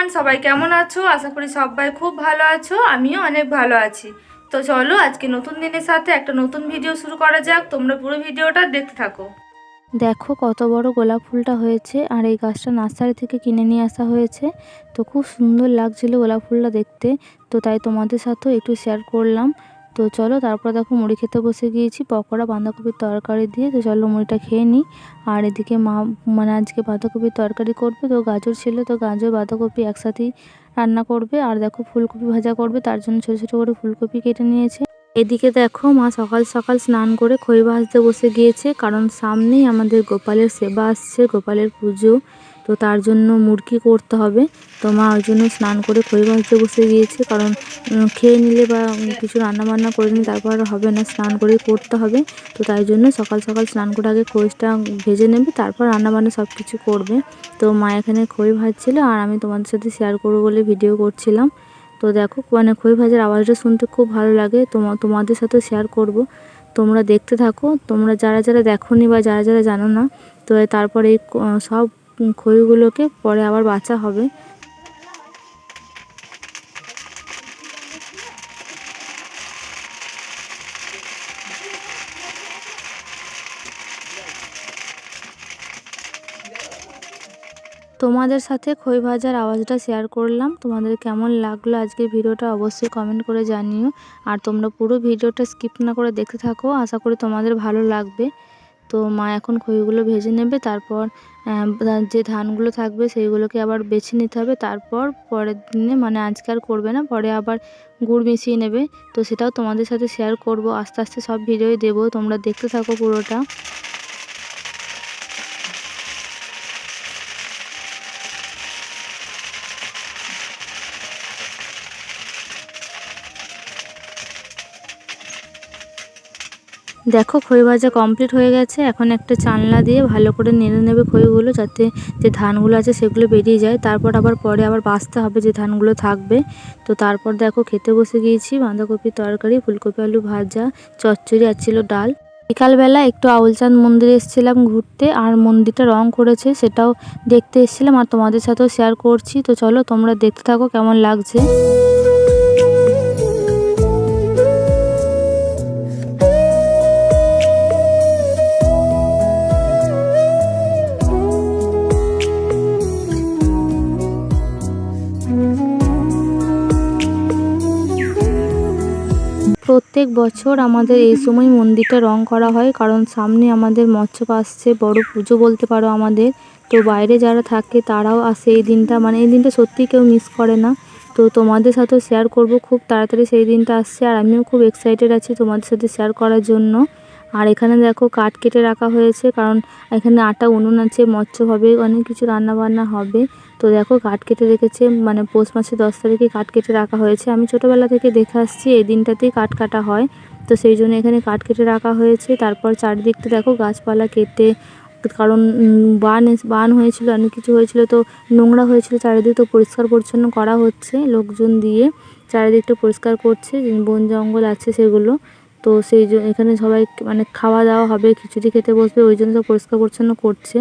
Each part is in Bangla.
আছো? আশা করি সবাই খুব ভালো আছো, আমিও অনেক ভালো আছি। তো চলো, আজকে নতুন দিনের সাথে একটা নতুন ভিডিও শুরু করা যাক, তোমরা পুরো ভিডিওটা দেখতে থাকো। দেখো কত বড় গোলাপ ফুলটা হয়েছে, আর এই গাছটা নার্সারি থেকে কিনে নিয়ে আসা হয়েছে। তো খুব সুন্দর লাগছিল গোলাপ ফুলটা দেখতে, তো তাই তোমাদের সাথেও একটু শেয়ার করলাম। তো চলো তারপর দেখো মুড়ি খেতে বসে গিয়েছি, পকোড়া, বাঁধাকপির তরকারি দিয়ে। তো চলো মুড়িটা খেয়ে নিই। আর এদিকে মা মানে আজকে বাঁধাকপির তরকারি করবে, তো গাজর ছিল, তো গাজর, বাঁধাকপি একসাথেই রান্না করবে। আর দেখো ফুলকপি ভাজা করবে, তার জন্য ছোটো ছোটো করে ফুলকপি কেটে নিয়েছে। এদিকে দেখো মা সকাল সকাল স্নান করে খই ভাজতে বসে গিয়েছে, কারণ সামনেই আমাদের গোপালের সেবা আসছে, গোপালের পুজো। তো তার জন্য মুরগি করতে হবে। তো মা ওই জন্য স্নান করে খই ভাজতে বসে গিয়েছে। কারণ খেয়ে নিলে বা কিছু রান্না বান্না করে নিলে তারপর হবে না, স্নান করে করতে হবে। তো তাই জন্য সকাল সকাল স্নান করে আগে খইটা ভেজে নেবে, তারপর রান্না বান্না সব কিছু করবে। তো মা এখানে খই ভাজছিল আর আমি তোমাদের সাথে শেয়ার করব বলে ভিডিও করছিলাম। তো দেখো মানে খই ভাজার আওয়াজটা শুনতে খুব ভালো লাগে। তোমা, তোমাদের সাথে শেয়ার করব। তোমরা দেখতে থাকো। তোমরা যারা যারা দেখোনি বা যারা যারা জানো না, তো তারপরে সব খইগুলোকে পরে আবার বাঁচা হবে। তোমাদের সাথে খই ভাজার আওয়াজটা শেয়ার করলাম। তোমাদের কেমন লাগল আজকের ভিডিওটা অবশ্যই কমেন্ট করে জানিও। আর তোমরা পুরো ভিডিওটা স্কিপ না করে দেখতে থাকো। আশা করি তোমাদের ভালো লাগবে। তো মা এখন খইগুলো ভেজে নেবে, তারপর যে ধানগুলো থাকবে সেইগুলোকে আবার বেছে নিতে হবে, তারপর পরের দিনে মানে আজকে আর করবে না, পরে আবার গুড় মিশিয়ে নেবে। তো সেটাও তোমাদের সাথে শেয়ার করব, আস্তে আস্তে সব ভিডিওই দেবো, তোমরা দেখতে থাকো পুরোটা। দেখো, খই ভাজা কমপ্লিট হয়ে গেছে। এখন একটা চালনা দিয়ে ভালো করে নেড়ে নেবে খইগুলো যাতে যে ধানগুলো আছে সেগুলো বেরিয়ে যায়। তারপর আবার পরে আবার বাঁচতে হবে যে ধানগুলো থাকবে। তো তারপর দেখো, খেতে বসে গিয়েছি বাঁধাকপির তরকারি, ফুলকপি, আলু ভাজা, চচ্চড়ি আর ছিল ডাল। বিকালবেলা একটু আউলচাঁদ মন্দিরে এসেছিলাম ঘুরতে আর মন্দিরটা রং করেছে, সেটাও দেখতে এসেছিলাম আর তোমাদের সাথেও শেয়ার করছি। তো চলো, তোমরা দেখতে থাকো কেমন লাগছে। প্রত্যেক বছর আমাদের এই সময় মন্দিরটা রং করা হয়, কারণ সামনে আমাদের মৎস্যপ আসছে, বড় পুজো বলতে পারো আমাদের। তো বাইরে যারা থাকে তারাও আসে এই দিনটা মানে এই দিনটা সত্যি কেউ মিস করে না। তো তোমাদের সাথেও শেয়ার করব, খুব তাড়াতাড়ি সেই দিনটা আসছে, আর আমিও খুব এক্সাইটেড আছি তোমাদের সাথে শেয়ার করার জন্য। আর এখানে দেখো কাঠ কেটে রাখা হয়েছে, কারণ এখানে আটা, উনুন আছে, মৎস্য হবে, অনেক কিছু রান্না বান্না হবে। তো দেখো কাঠ কেটে রেখেছে মানে পৌষ মাসের দশ তারিখে কাঠ কেটে রাখা হয়েছে। আমি ছোটোবেলা থেকে দেখে আসছি, এই দিনটাতেই কাঠ কাটা হয়। তো সেই জন্য এখানে কাঠ কেটে রাখা হয়েছে। তারপর চারিদিকটা দেখো গাছপালা কেটে, কারণ বান বান হয়েছিল, অনেক কিছু হয়েছিল। তো নোংরা হয়েছিল, চারিদিক তো পরিষ্কার পরিচ্ছন্ন করা হচ্ছে লোকজন দিয়ে। চারিদিকটা পরিষ্কার করছে বন জঙ্গল আছে সেগুলো। তো সেই জন্য এখানে সবাই মানে খাওয়া দাওয়া হবে, খিচুড়ি খেতে বসবে, ওই জন্য সব পরিষ্কার পরিচ্ছন্ন করছে।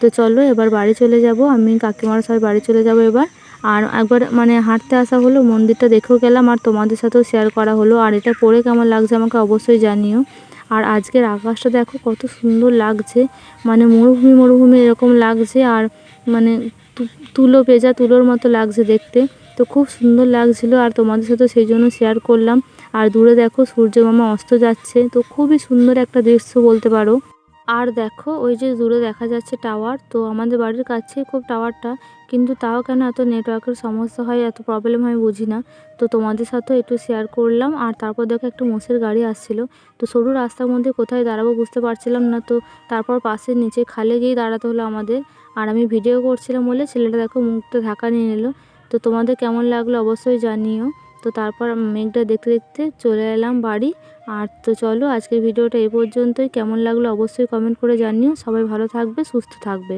তো চলো এবার বাড়ি চলে যাব, আমি কাকিমারা সবাই বাড়ি চলে যাব এবার। আর একবার মানে হাঁটতে আসা হলো, মন্দিরটা দেখেও গেলাম, আর তোমাদের সাথেও শেয়ার করা হলো। আর এটা পরে কেমন লাগছে আমাকে অবশ্যই জানিও। আর আজকের আকাশটা দেখো কত সুন্দর লাগছে মানে মরুভূমি মরুভূমি এরকম লাগছে, আর মানে তুলো পেঁজা তুলোর মতো লাগছে দেখতে। তো খুব সুন্দর লাগছিল, আর তোমাদের সাথে সেই জন্য শেয়ার করলাম। আর দূরে দেখো সূর্য মামা অস্ত যাচ্ছে। তো খুবই সুন্দর একটা দৃশ্য বলতে পারো। আর দেখো, ওই যে দূরে দেখা যাচ্ছে টাওয়ার তো আমাদের বাড়ির কাছে খুব টাওয়ারটা কিন্তু তাও কেন এত নেটওয়ার্কের সমস্যা হয়, এত প্রবলেম হয় বুঝি না। তো তোমাদের সাথেও একটু শেয়ার করলাম। আর তারপর দেখো একটা মোষের গাড়ি আসছিল। তো সরু রাস্তার মধ্যে কোথায় দাঁড়াবো বুঝতে পারছিলাম না। তো তারপর পাশে নিচে খালে গিয়ে দাঁড়াতে হলো আমাদের। আর আমি ভিডিও করছিলাম বলে ছেলেটা দেখো মুখটা ঢাকা নিয়ে নিল। তো তোমাদের কেমন লাগল অবশ্যই জানিও। তো তারপর মেঘটা দেখতে দেখতে চলে এলাম বাড়ি। আর তো চলো আজকের ভিডিওটা এ পর্যন্তই। কেমন লাগল অবশ্যই কমেন্ট করে জানিও। সবাই ভালো থাকবে, সুস্থ থাকবে।